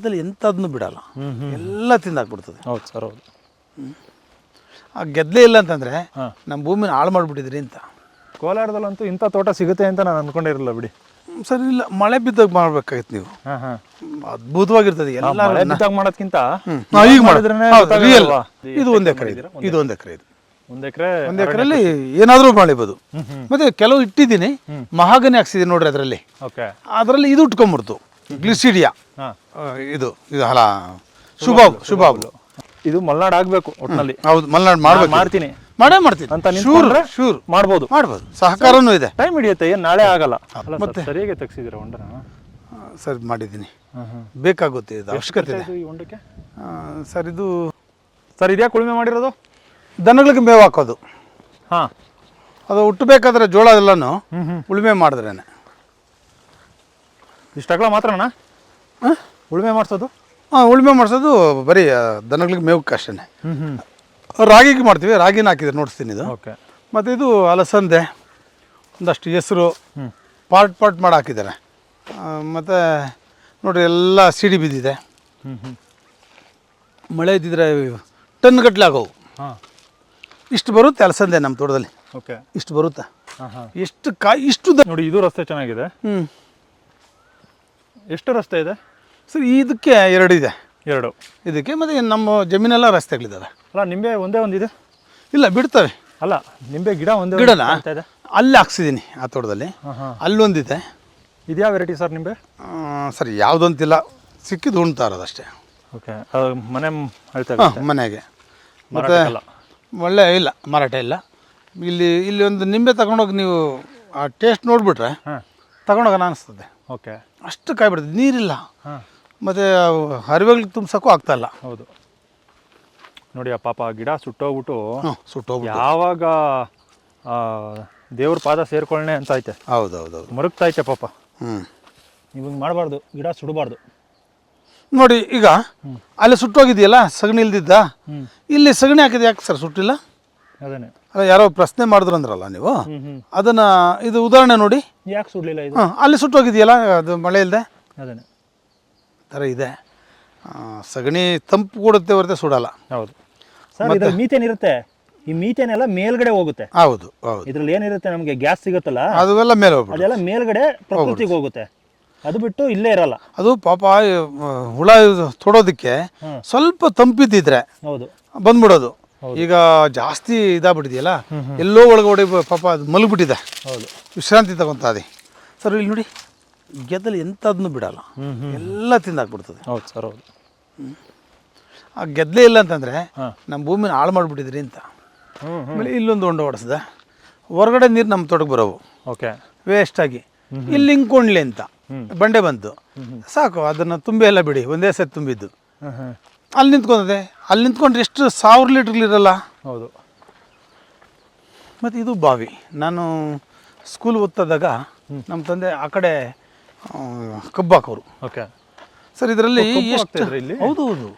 ಅದ್ರಲ್ಲಿ ಎಂಥದನ್ನು ಬಿಡಲ್ಲ. ಎಲ್ಲ ತಿಂದಾಕ್ಬಿಡ್ತದೆ. ಹೌದು ಸರ್ ಹೌದು. ಆ ಗೆದ್ದಲೇ ಇಲ್ಲ ಅಂತಂದರೆ. ನಮ್ಮ ಭೂಮಿನ ಹಾಳು ಮಾಡಿಬಿಟ್ಟಿದ್ರಿ ಅಂತ. ಕೋಲಾರದಲ್ಲಂತೂ ಇಂಥ ತೋಟ ಸಿಗುತ್ತೆ ಅಂತ ನಾನು ಅಂದ್ಕೊಂಡಿರಲಿಲ್ಲ ಬಿಡಿ. ಸರಿ ಇಲ್ಲ ಮಳೆ ಬಿದ್ದಾಗ ಮಾಡ್ಬೇಕಾಗಿತ್ತು ನೀವು. ಅದ್ಭುತವಾಗಿರ್ತದೆ. ಎಲ್ಲ ಮಳೆ ಬಿದ್ದಾಗ ಮಾಡೋದ್ಕಿಂತ. ಈಗ ಮಾಡಿದ್ರೇನೆ? ಇದು ಒಂದು ಎಕರೆ ಇದು ಇದು ಒಂದು ಎಕರೆ ಇದು. ಒಂದು ಎಕರೆ? ಒಂದು ಎಕರೆಯಲ್ಲಿ ಏನಾದರೂ ಮಾಡಿಬೋದು ಮತ್ತೆ ಕೆಲವು ಇಟ್ಟಿದ್ದೀನಿ ಮಹಾಗನಿ ಹಾಕ್ಸಿದ್ದೀನಿ ನೋಡ್ರಿ ಅದರಲ್ಲಿ. ಅದರಲ್ಲಿ ಇದು ಉಟ್ಕೊಂಡ್ಬಿಡ್ತು. ಗ್ಲಿಸಿಡಿಯಾ ಇದು ಇದು ಹಲ ಶುಭಾಬ್ ಶುಭಾಬ್ ಇದು ಮಲ್ನಾಡ್ ಆಗ್ಬೇಕು ಒಟ್ಟಿನಲ್ಲಿ ಹೌದು ಮಲ್ನಾಡ್ ಮಾಡ್ಬೇಕು. ಮಾಡ್ತೀನಿ. ಮಾಡೇ ಮಾಡ್ತೀನಿ ಅಂತ ಶೂರ್ ಶೂರ್. ಮಾಡ್ಬೋದು. ಮಾಡ್ಬೋದು. ಸಹಕಾರನೂ ಇದೆ. ಟೈಮ್ ಹಿಡಿಯುತ್ತೆ ಏನು ನಾಳೆ ಆಗಲ್ಲ. ಮತ್ತೆ ಸರ್, ಸರಿಯಾಗಿ ತೆಗ್ಸಿದ್ದೀರಾ ಹೊಂಡನ ಸರ್ ಮಾಡಿದ್ದೀನಿ. ಬೇಕಾಗುತ್ತೆ ಇದು ಅವಶ್ಯಕತೆ ಇದೆ. ಹೊಂಡಕ್ಕೆ ಸರ್ ಇದು ಸರ್ ಇದ್ಯಾಕೆ ಉಳುಮೆ ಮಾಡಿರೋದು? ದನಗಳಿಗೆ ಮೇವು ಹಾಕೋದು. ಹಾಂ. ಅದು ಹುಟ್ಟಬೇಕಾದ್ರೆ ಜೋಳ ಎಲ್ಲನೂ ಉಳುಮೆ ಮಾಡಿದ್ರೇನೆ. ಇಷ್ಟಾಗಲ ಮಾತ್ರ ಹಾಂ? ಉಳುಮೆ ಮಾಡಿಸೋದು? ಹಾಂ ಉಳುಮೆ ಮಾಡಿಸೋದು ಬರೀ ದನಗಳಿಗೆ ಮೇವಕ್ಕೆ ಅಷ್ಟೇ ಹ್ಞೂ ಹ್ಞೂ ರಾಗಿಗೆ ಮಾಡ್ತೀವಿ ರಾಗಿನ ಹಾಕಿದ್ರೆ ನೋಡಿಸ್ತೀನಿ ಇದು. ಓಕೆ. ಮತ್ತು ಇದು ಅಲಸಂದೆ ಒಂದಷ್ಟು ಹೆಸರು ಪಾರ್ಟ್ ಪಾರ್ಟ್ ಮಾಡಿ ಹಾಕಿದ್ದಾರೆ. ಮತ್ತು ನೋಡಿರಿ ಎಲ್ಲ ಸಿಡಿ ಬಿದ್ದಿದೆ. ಹ್ಞೂ ಹ್ಞೂ ಮಳೆ ಇದ್ದಿದ್ರೆ ಟನ್ ಗಟ್ಟಲೆ ಆಗೋವು. ಹಾಂ. ಇಷ್ಟು ಬರುತ್ತೆ ಅಲಸಂದೆ ನಮ್ಮ ತೋಟದಲ್ಲಿ. ಓಕೆ. ಇಷ್ಟು ಬರುತ್ತೆ. ಹಾಂ ಹಾಂ ಎಷ್ಟು ಕಾಯಿ ಇಷ್ಟು ನೋಡಿ ಇದು ರಸ್ತೆ ಚೆನ್ನಾಗಿದೆ. ಹ್ಞೂ ಎಷ್ಟು ರಸ್ತೆ ಇದೆ? ಸರ್ ಇದಕ್ಕೆ ಎರಡು ಇದೆ. ಎರಡು. ಇದಕ್ಕೆ ಮತ್ತು ನಮ್ಮ ಜಮೀನೆಲ್ಲ ರಸ್ತೆಗಳಿದ್ದಾವೆ. ಅಲ್ಲ ನಿಂಬೆ ಒಂದೇ ಒಂದಿದೆ ಇಲ್ಲ ಬಿಡ್ತವೆ. ಅಲ್ಲ ನಿಂಬೆ ಗಿಡ ಒಂದೇ ಗಿಡನ? ಇದೆ. ಅಲ್ಲಿ ಹಾಕ್ಸಿದ್ದೀನಿ ಆ ತೋಟದಲ್ಲಿ. ಅಲ್ಲೊಂದಿದೆ. ಇದ್ಯಾವ ವೆರೈಟಿ ಸರ್ ನಿಂಬೆ? ಸರ್ ಯಾವುದಂತಿಲ್ಲ. ಸಿಕ್ಕಿದ್ದು ಉಣ್ತಾ ಇರೋದಷ್ಟೇ ಓಕೆ ಮನೆ ಹಾಂ ಮನೆಗೆ. ಮತ್ತೆ. ಒಳ್ಳೆ ಇಲ್ಲ ಮಾರಾಟ ಇಲ್ಲ. ಇಲ್ಲಿ ಇಲ್ಲಿ ಒಂದು ನಿಂಬೆ ತಗೊಂಡೋಗಿ ನೀವು ಆ ಟೇಸ್ಟ್ ನೋಡಿಬಿಟ್ರೆ ತಗೊಂಡೋಗೋಣ ಅನಿಸ್ತದೆ. ಓಕೆ. ಅಷ್ಟು ಕಾಯಿ ಬಿಡ್ತದೆ ನೀರಿಲ್ಲ. ಮತ್ತು ಹರಿವೆಗಳಿಗೆ ತುಂಬ್ಸೋಕ್ಕೂ ಆಗ್ತಾಯಿಲ್ಲ ಹೌದು. ನೋಡಿ ಆ ಪಾಪ ಗಿಡ ಸುಟ್ಟೋಗ್ಬಿಟ್ಟು ಸುಟ್ಟೋಗ್ಬಿಟ್ಟು. ಯಾವಾಗ ದೇವ್ರ ಪಾದ ಸೇರ್ಕೊಳ್ಳೆ ಅಂತ ಐತೆ. ಹೌದು ಹೌದು ಹೌದು ಮರುಗ್ತಾ ಐತೆ ಪಾಪ. ಹ್ಞೂ ಇವಾಗ ಮಾಡಬಾರ್ದು. ಗಿಡ ಸುಡಬಾರ್ದು. ನೋಡಿ ಈಗ ಅಲ್ಲಿ ಸುಟ್ಟೋಗಿದೆಯಲ್ಲ ಸಗಣಿ ಇಲ್ದಿದ್ದ? ಇಲ್ಲಿ ಸಗಣಿ ಹಾಕಿದ್ಯಾಕೆ ಸರ್ ಸುಟ್ಟಿಲ್ಲ? ಅದೇನೆ. ಅಲ್ಲ ಯಾರೋ ಪ್ರಶ್ನೆ ಮಾಡಿದ್ರು ಅಂದ್ರಲ್ಲ ನೀವು? ಹ್ಞೂ ಇದು ಉದಾಹರಣೆ ನೋಡಿ. ಯಾಕೆ ಸುಡಲಿಲ್ಲ ಇದು? ಹಾಂ ಅಲ್ಲಿ ಸುಟ್ಟೋಗಿದೆಯಲ್ಲ ಅದು ಮಳೆ ಇಲ್ಲದೆ ಅದೇನೆ ಥರ ಇದೆ. ಆ, ಸಗಣಿ ತಂಪು ಕೊಡುತ್ತೆ ಹೊರತೆ ಸುಡಲ್ಲ. ಹೌದು. ಸರ್ ಇದ್ರಲ್ಲಿ ಮೀಥೇನ್ ಇರುತ್ತೆ. ಈ ಮೀಥೇನ್ ಎಲ್ಲ ಮೇಲ್ಗಡೆ ಹೋಗುತ್ತೆ. ಹೌದು ಹೌದು. ಇದ್ರಲ್ಲಿ ಏನಿರುತ್ತೆ ನಮಗೆ ಗ್ಯಾಸ್ ಸಿಗುತ್ತಲ್ಲ? ಅದೆಲ್ಲ ಮೇಲೆ ಹೋಗ್ಬಿಡು ಅದೆಲ್ಲ ಮೇಲ್ಗಡೆ ಪ್ರಕೃತಿಗೆ ಹೋಗುತ್ತೆ. ಅದು ಬಿಟ್ಟು ಇಲ್ಲೇ ಇರಲ್ಲ. ಅದು ಪಾಪ ಆ, ಹುಳ ತೊಡೋದಕ್ಕೆ ಸ್ವಲ್ಪ ತಂಪಿದ್ದಿದ್ರೆ ಹೌದು. ಬಂದ್ಬಿಡೋದು. ಈಗ ಜಾಸ್ತಿ ಇದಾಗ್ಬಿಟ್ಟಿದೆಯಲ್ಲ ಎಲ್ಲೋ ಒಳಗಡೆ ಪಾಪ ಅದು ಮಲಗಿಬಿಟ್ಟಿದೆ. ಹೌದು. ವಿಶ್ರಾಂತಿ ತಗೊಂತಾದೆ ಸರ್ ಇಲ್ಲಿ ನೋಡಿ ಗೆದ್ದಲು ಎಂಥದನ್ನು ಬಿಡಲ್ಲ. ಎಲ್ಲ ತಿಂದಾಕ್ಬಿಡ್ತದೆ ಹೌದು ಸರ್ ಹೌದು. ಆ ಗೆದ್ದಲೇ ಇಲ್ಲ ಅಂತಂದರೆ ನಮ್ಮ ಭೂಮಿನ ಹಾಳು ಮಾಡಿಬಿಟ್ಟಿದ್ರಿ ಅಂತ. ಆಮೇಲೆ ಇಲ್ಲೊಂದು ಹೊಂಡ ಹೊಡೆಸ್ದೆ ಹೊರಗಡೆ ನೀರು ನಮ್ಮ ತೋಟಕ್ಕೆ ಬರೋವು. ಓಕೆ. ವೇಸ್ಟಾಗಿ ಇಲ್ಲಿ ಹಿಂಗೆ ಅಂತ. ಬಂಡೆ ಬಂತು. ಸಾಕು ಅದನ್ನು ತುಂಬಿ ಎಲ್ಲ ಬಿಡಿ. ಒಂದೇ ಸತಿ ತುಂಬಿದ್ದು. ಅಲ್ಲಿ ನಿಂತ್ಕೊಂಡಿದೆ. ಅಲ್ಲಿ ನಿಂತ್ಕೊಂಡ್ರೆ ಎಷ್ಟು ಸಾವಿರ ಲೀಟ್ರ್ಲಿರಲ್ಲ ಹೌದು. ಮತ್ತು ಇದು ಬಾವಿ. ನಾನು ಸ್ಕೂಲ್ ಓದ್ತಾದಾಗ ನಮ್ಮ ತಂದೆ ಆ ಕಡೆ ಕಬ್ಬು ಹಾಕೋರು. ಓಕೆ. ಸರ್ ಇದರಲ್ಲಿ ಎಷ್ಟು ಇಲ್ಲಿ? ಹೌದು ಹೌದು.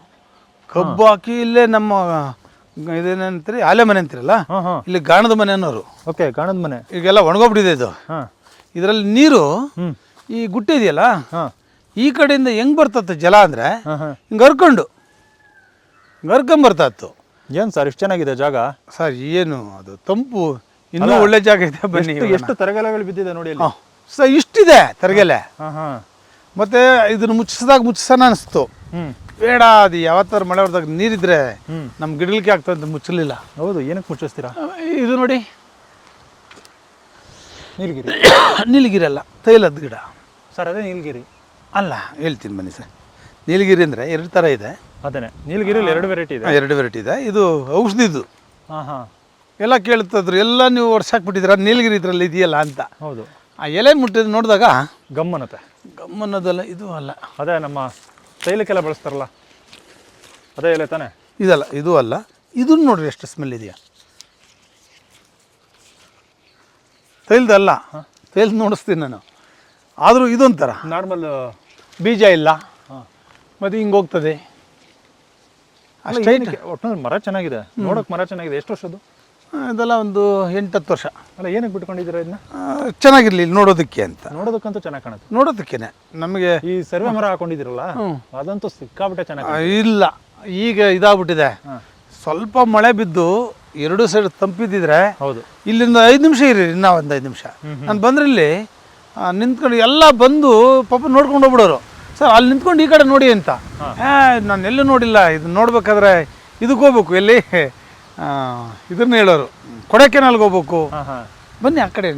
ಕಬ್ಬು ಹಾಕಿ ಇಲ್ಲೇ ನಮ್ಮ ಇದೇನಂತೀರಿ ಆಲೆ ಮನೆ ಅಂತೀರಲ್ಲ? ಇಲ್ಲಿ ಗಾಣದ ಮನೆ ಅನ್ನೋರು. ಓಕೆ ಗಾಣದ ಮನೆ. ಈಗೆಲ್ಲ ಒಣಗೋಗ್ಬಿಟ್ಟಿದೆ ಇದು. ಹಾಂ. ಇದರಲ್ಲಿ ನೀರು ಈ ಗುಟ್ಟೆ ಇದೆಯಲ್ಲ? ಹಾಂ. ಈ ಕಡೆಯಿಂದ ಹೆಂಗೆ ಬರ್ತತ್ತೆ ಜಲ ಅಂದರೆ ಹಿಂಗೆ ಹರ್ಕೊಂಡು ಇತ್ತು ಏನು ಸರ್ ಇಷ್ಟು ಚೆನ್ನಾಗಿದೆ ಜಾಗ? ಸರ್ ಏನು ಅದು ತಂಪು ಇನ್ನೂ ಒಳ್ಳೆ ಜಾಗ ಇದೆ ಬನ್ನಿ ಎಷ್ಟು ತರಗಲೆಗಳು ತರಗೆಲೆಗಳು ಬಿದ್ದಿದೆ ನೋಡಿ ಅಲ್ಲಿ? ಸರ್ ಇಷ್ಟಿದೆ ತರಗೆಲೆ. ಹಾಂ ಹಾಂ. ಮತ್ತು ಇದನ್ನು ಮುಚ್ಚಿಸಿದಾಗ ಮುಚ್ಚಿಸೋಣ ಅನಿಸ್ತು. ಹ್ಞೂ ಬೇಡ ಅದು ಯಾವತ್ತಾರು ಮಳೆ ಹೊಡೆದಾಗ ನೀರಿದ್ರೆ ಹ್ಮ್. ನಮ್ಮ ಗಿಡಲಿಕ್ಕೆ ಆಗ್ತದೆ ಅಂತ ಮುಚ್ಚಲಿಲ್ಲ. ಹೌದು ಏನಕ್ಕೆ ಮುಚ್ಚಿಸ್ತೀರಾ? ಇದು ನೋಡಿ. ನೀಲಗಿರಿ. ನೀಲಗಿರಿ ಅಲ್ಲ ತೈಲದ ಗಿಡ. ಸರ್ ಅದೇ ನೀಲಗಿರಿ. ಅಲ್ಲ ಹೇಳ್ತೀನಿ ಬನ್ನಿ ಸರ್. ನೀಲಗಿರಿ ಅಂದರೆ ಎರಡು ಥರ ಇದೆ. ಅದೇನೆ ನೀಲಗಿರಿಲಿ ಎರಡು ವೆರೈಟಿ ಇದೆ. ಎರಡು ವೆರೈಟಿ ಇದೆ. ಇದು ಔಷಧಿದು. ಹಾಂ ಹಾಂ. ಎಲ್ಲ ಕೇಳ್ತದ್ರು ಎಲ್ಲ ನೀವು ವರ್ಷಾಕ್ಬಿಟ್ಟಿದ್ರ ನೀಲಗಿರಿ ಇದರಲ್ಲಿ ಇದೆಯಲ್ಲ ಅಂತ. ಹೌದು. ಆ ಎಲೆ ಮುಟ್ಟಿದ್ ನೋಡಿದಾಗ ಗಮ್ಮನತೆ ಗಮ್ಮನದಲ್ಲ ಇದು ಅಲ್ಲ. ಅದೇ ನಮ್ಮ ತೈಲಕ್ಕೆಲ್ಲ ಬಳಸ್ತಾರಲ್ಲ ಅದೇ ಎಲೆ ತಾನೆ? ಇದಲ್ಲ ಇದು ಅಲ್ಲ. ಇದನ್ನು ನೋಡ್ರಿ ಎಷ್ಟು ಸ್ಮೆಲ್ ಇದೆಯಾ. ತೈಲ್ದಲ್ಲ ತೈಲ್ ನೋಡಿಸ್ತೀನಿ ನಾನು. ಆದರೂ ಇದೊಂಥರ. ನಾರ್ಮಲ್ ಬೀಜ ಇಲ್ಲ. ಮತ್ತು ಹಿಂಗೆ ಹೋಗ್ತದೆ. ಒಟ್ಟಿನಲ್ಲಿ ಮರ ಚೆನ್ನಾಗಿದೆ. ನೋಡೋಕೆ ಮರ ಚೆನ್ನಾಗಿದೆ. ಎಷ್ಟು ವರ್ಷದ್ದು? ಇದೆಲ್ಲ ಒಂದು ಎಂಟತ್ತು ವರ್ಷ. ಅಲ್ಲ ಏನಕ್ಕೆ ಬಿಟ್ಕೊಂಡಿದ್ದೀರಾ ಇದನ್ನ? ಚೆನ್ನಾಗಿರ್ಲಿ ನೋಡೋದಕ್ಕೆ ಅಂತ. ನೋಡೋದಕ್ಕಂತೂ ಚೆನ್ನಾಗಿ ಕಾಣುತ್ತೆ. ನೋಡೋದಕ್ಕೇನೆ. ನಮಗೆ ಈ ಸರ್ವೆ ಮರ ಹಾಕೊಂಡಿದ್ದೀರಲ್ಲ ಅದಂತೂ ಸಿಕ್ಕಾಬಿಟ್ಟೆ ಚೆನ್ನಾಗಿ ಇಲ್ಲ. ಈಗ ಇದಾಗ್ಬಿಟ್ಟಿದೆ. ಸ್ವಲ್ಪ ಮಳೆ ಬಿದ್ದು ಎರಡು ಸೈಡ್ ತಂಪಿದ್ದಿದ್ರೆ ಹೌದು. ಇಲ್ಲಿಂದ ಐದು ನಿಮಿಷ ಇರಿ ಇನ್ನ ಒಂದು ಐದು ನಿಮಿಷ. ನಾನು ಬಂದ್ರಲ್ಲಿ ನಿಂತ್ಕೊಂಡು ಎಲ್ಲ ಬಂದು ಪಾಪ ನೋಡ್ಕೊಂಡು ಹೋಗ್ಬಿಡೋರು. ಸರ್ ಅಲ್ಲಿ ನಿಂತ್ಕೊಂಡು ಈ ಕಡೆ ನೋಡಿ ಅಂತ. ನಾನು ಎಲ್ಲೂ ನೋಡಿಲ್ಲ. ಇದು ನೋಡ್ಬೇಕಾದ್ರೆ ಇದಕ್ಕೆ ಹೋಗ್ಬೇಕು ಎಲ್ಲಿ? ಇದನ್ನ ಹೇಳೋರು. ಕೊಡಕೆನಾಲ್ಗೆ ಹೋಗ್ಬೇಕು? ಬನ್ನಿ ಆ ಕಡೆ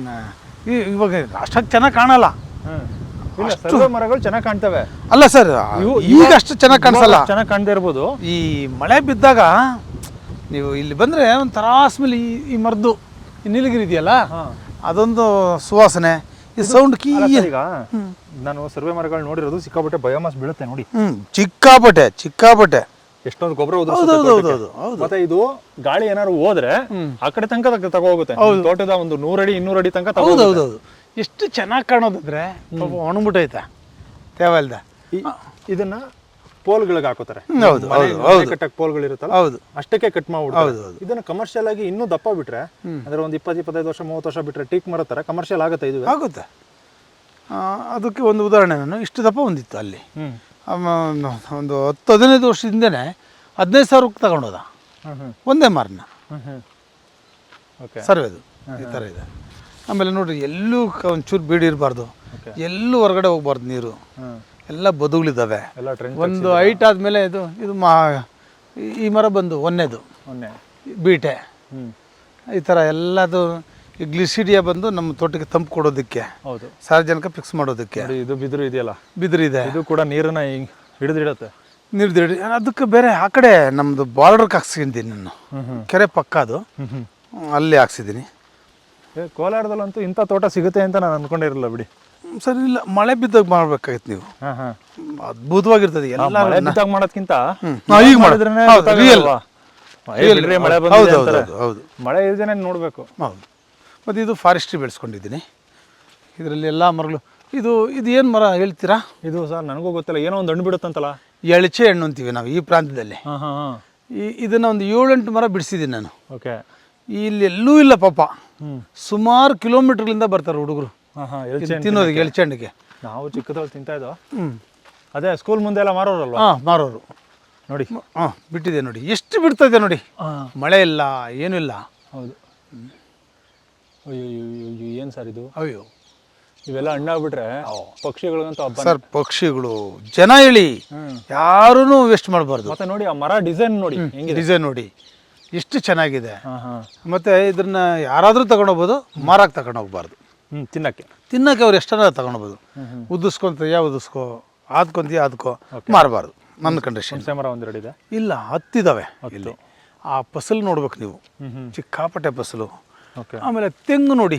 ಇವಾಗ ಅಷ್ಟಕ್ಕೆ ಚೆನ್ನಾಗಿ ಕಾಣಲ್ಲ. ಮರಗಳು ಚೆನ್ನಾಗಿ ಕಾಣ್ತವೆ. ಅಲ್ಲ ಸರ್ ಈಗ ಅಷ್ಟು ಚೆನ್ನಾಗಿ ಕಾಣಿಸಲ್ಲ. ಚೆನ್ನಾಗಿ ಕಾಣದೇ ಇರ್ಬೋದು. ಈ ಮಳೆ ಬಿದ್ದಾಗ ನೀವು ಇಲ್ಲಿ ಬಂದರೆ ಒಂಥರ ಸ್ಮೆಲ್ ಈ ಈ ಮರದ್ದು ಈ ನೀಲಗಿರಿ ಇದೆಯಲ್ಲ? ಅದೊಂದು ಸುವಾಸನೆ. ಈ ಸೌಂಡ್ ಕೀ ಅಲ್ಲ ಸರ್, ಈಗ ನಾನು ಸರ್ವೆ ಮರಗಳು ನೋಡಿರೋದು ಸಿಕ್ಕಾಪಟ್ಟೆ ಬಯೋಮಾಸ್ ಬೀಳುತ್ತೆ ನೋಡಿ. ಹ್ಞೂ ಚಿಕ್ಕಾಪಟ್ಟೆ ಚಿಕ್ಕಾಪಟ್ಟೆ. ಎಷ್ಟೊಂದು ಗೊಬ್ಬರ ಹೌದು ಉದುರಿಸುತ್ತೆ ಹೌದು ಹೌದು ತೋಟಕ್ಕೆ. ಹೌದು ಹೌದು. ಮತ್ತೆ ಇದು ಗಾಳಿ ಏನಾದ್ರು ಹೋದ್ರೆ ಆ ಕಡೆ ತನಕ ತಗ- ತಗೋ ಹೋಗುತ್ತೆ ನಿಮ್ ತೋಟದ ಒಂದು ನೂರಡಿ ಇನ್ನೂರು ಅಡಿ ತನಕ ತಗೋ ಹೌದು ಹೌದು ಹೌದು. ಎಷ್ಟು ಚೆನ್ನಾಗಿ ಕಾಣೋದಿದ್ರೆ ಒಣಬಿಟ್ಟೈತೆ ತೇವಲ್ದ. ಇದನ್ನ ಪೋಲ್ಗಳಿಗೆ ಹಾಕೋತಾರೆ. ಹೌದು, ಹೌದು, ಕಟ್ಟಕ್ಕೆ ಪೋಲ್ಗಳು ಇರುತ್ತಲ್ಲ ಹೌದು. ಅಷ್ಟಕ್ಕೆ ಕಟ್ ಮಾಡ್ಬಿಡ್ತಾರೆ. ಹೌದು, ಹೌದು. ಇದನ್ನ ಕಮರ್ಷಿಯಲ್ ಆಗಿ ಇನ್ನೂ ದಪ್ಪ ಬಿಟ್ರೆ ಅಂದ್ರೆ ಒಂದು ಇಪ್ಪತ್ತು ಇಪ್ಪತ್ತೈದು ವರ್ಷ ಮೂವತ್ತು ವರ್ಷ ಬಿಟ್ರೆ ಟೀಕ್ ಮರ ತರ ಕಮರ್ಷಿಯಲ್ ಆಗುತ್ತೆ ಇದು ಆಗುತ್ತೆ. ಅದಕ್ಕೆ ಒಂದು ಉದಾಹರಣೆ ನಾನು ಇಷ್ಟು ದಪ್ಪ ಒಂದಿತ್ತು ಅಲ್ಲಿ. ಒಂದು ಹತ್ತು ಹದಿನೈದು ವರ್ಷದಿಂದನೇ ಹದಿನೈದು ಸಾವಿರಕ್ಕೆ ತಗೊಂಡೋದ. ಒಂದೇ ಮಾರನ್ನ ಸರ್ವೇದು ಈ ಥರ ಇದೆ. ಆಮೇಲೆ ನೋಡ್ರಿ ಎಲ್ಲೂ ಒಂಚೂರು ಬೀಡಿ ಇರಬಾರ್ದು. ಎಲ್ಲೂ ಹೊರಗಡೆ ಹೋಗ್ಬಾರ್ದು ನೀರು. ಎಲ್ಲ ಬದುಗಳಿದ್ದಾವೆ. ಒಂದು ಹೈಟ್ ಆದಮೇಲೆ ಇದು ಇದು ಮಾ ಈ- ಮರ ಬಂದು ಒಂದೇದು ಒಂದೇ ಬೀಟೆ. ಈ ಥರ ಎಲ್ಲದು ಈ ಗ್ಲಿಸಿಡಿಯಾ ಬಂದು ನಮ್ಮ ತೋಟಕ್ಕೆ ತಂಪು ಕೊಡೋದಕ್ಕೆ ಹೌದು. ಸಾರ್ವಜನಿಕ ಫಿಕ್ಸ್ ಮಾಡೋದಕ್ಕೆ. ಇದು ಬಿದಿರು ಇದೆಯಲ್ಲ? ಬಿದಿರಿದೆ. ಇದು ಕೂಡ ನೀರನ್ನ ಹಿಡಿದಿಡತ್ತೆ. ನಿರ್ದಿಡಿ ಅದಕ್ಕೆ ಬೇರೆ ಆ ಕಡೆ ನಮ್ಮದು ಬಾರ್ಡರ್ಗೆ ಹಾಕ್ಸಿದ್ದೀನಿ ನಾನು. ಕೆರೆ ಪಕ್ಕ ಅದು. ಅಲ್ಲಿ ಹಾಕ್ಸಿದ್ದೀನಿ. ಕೋಲಾರದಲ್ಲಂತೂ ಇಂಥ ತೋಟ ಸಿಗುತ್ತೆ ಅಂತ ನಾನು ಅನ್ಕೊಂಡಿರಲಿಲ್ಲ ಬಿಡಿ. ಸರಿ ಇಲ್ಲ ಮಳೆ ಬಿದ್ದಾಗ ಮಾಡ್ಬೇಕಾಗಿತ್ತು ನೀವು. ಅದ್ಭುತವಾಗಿರ್ತದೆ ಎಲ್ಲ ಮಳೆ ಬಿದ್ದಾಗ ಮಾಡೋದ್ಕಿಂತ ಈಗ ಮಾಡು. ಮಾಡಿದ್ರೇನೆ ಹೌದು, ಗೊತ್ತಾಗಲ್ವಾ? real. ಏ, ಬಿಡ್ರಿ, ಮಳೆ ಹೌದು. ಮಳೆ ಇಲ್ದೇನೆ ನೋಡ್ಬೇಕು. ಹೌದು. ಮತ್ತು ಇದು ಫಾರೆಸ್ಟ್ರಿ ಬೆಳೆಸ್ಕೊಂಡಿದ್ದೀನಿ. ಇದರಲ್ಲಿ ಎಲ್ಲ ಮರಗಳು ಇದು ಇದು ಏನು ಮರ ಹೇಳ್ತೀರಾ? ಇದು ಸರ್ ನನಗೂ ಗೊತ್ತಿಲ್ಲ. ಏನೋ ಒಂದು ಹಣ್ಣು ಬಿಡುತ್ತಂತಲ್ಲ? ಎಳಚೆ ಹಣ್ಣು ಅಂತೀವಿ ನಾವು ಈ ಪ್ರಾಂತ್ಯದಲ್ಲಿ. ಈ ಇದನ್ನು ಒಂದು ಏಳೆಂಟು ಮರ ಬಿಡಿಸಿದ್ದೀನಿ ನಾನು. ಓಕೆ. ಇಲ್ಲಿ ಎಲ್ಲೂ ಇಲ್ಲ ಪಾಪ. ಸುಮಾರು ಕಿಲೋಮೀಟ್ರ್ಗಳಿಂದ ಬರ್ತಾರೆ ಹುಡುಗರು. ತಿನ್ನೋದಕ್ಕೆ ಎಳಚೆ ಹಣ್ಣಿಗೆ ನಾವು ಚಿಕ್ಕದಲ್ಲಿ ತಿಂತಾ ಇದ್ದೋ? ಹ್ಞೂ ಅದೇ ಸ್ಕೂಲ್ ಮುಂದೆ ಎಲ್ಲ ಮಾರೋರಲ್ವಾ? ಹಾಂ ಮಾರೋರು. ನೋಡಿ. ಹಾಂ ಬಿಟ್ಟಿದೆ ನೋಡಿ. ಎಷ್ಟು ಬಿಡ್ತದೆ ನೋಡಿ. ಹಾ. ಮಳೆ ಇಲ್ಲ ಏನೂ ಇಲ್ಲ. ಹೌದು. ಅಯ್ಯೋ ಅಯ್ಯೋ ಏನು ಸರ್ ಇದು ಅಯ್ಯೋ ಇವೆಲ್ಲ ಹಣ್ಣಾಗ್ಬಿಟ್ರೆ ಪಕ್ಷಿಗಳಿಗಂತೂ ಸರ್ ಪಕ್ಷಿಗಳು ಜನ ಇಳಿ ಯಾರೂ ವೇಸ್ಟ್ ಮಾಡಬಾರ್ದು ಮತ್ತೆ ನೋಡಿ ಆ ಮರ ಡಿಸೈನ್ ನೋಡಿ ಡಿಸೈನ್ ನೋಡಿ ಎಷ್ಟು ಚೆನ್ನಾಗಿದೆ ಮತ್ತೆ ಇದನ್ನ ಯಾರಾದರೂ ತಗೊಂಡೋಗ್ಬೋದು ಮಾರಕ್ಕೆ ತಗೊಂಡೋಗ್ಬಾರ್ದು ತಿನ್ನಕ್ಕೆ. ತಿನ್ನಕ್ಕೆ ಅವ್ರು ಎಷ್ಟರ ತಗೊಂಡ್ಬೋದು ಉದ್ದಿಸ್ಕೊಂತೀಯ ಉದಿಸ್ಕೋ ಆದ್ಕೊಂತೀಯ ಆದ್ಕೋ ಮಾರಬಾರ್ದು ನನ್ನ ಕಂಡೀಷನ್ ಮರ ಒಂದೆರಡು ಇದೆ ಇಲ್ಲ ಹತ್ತಿದಾವೆ ಇಲ್ಲಿ. ಆ ಫಸಲು ನೋಡ್ಬೇಕು ನೀವು. ಚಿಕ್ಕಾಪಟ್ಟೆ ಫಸಲು. ಆಮೇಲೆ ತೆಂಗು ನೋಡಿ.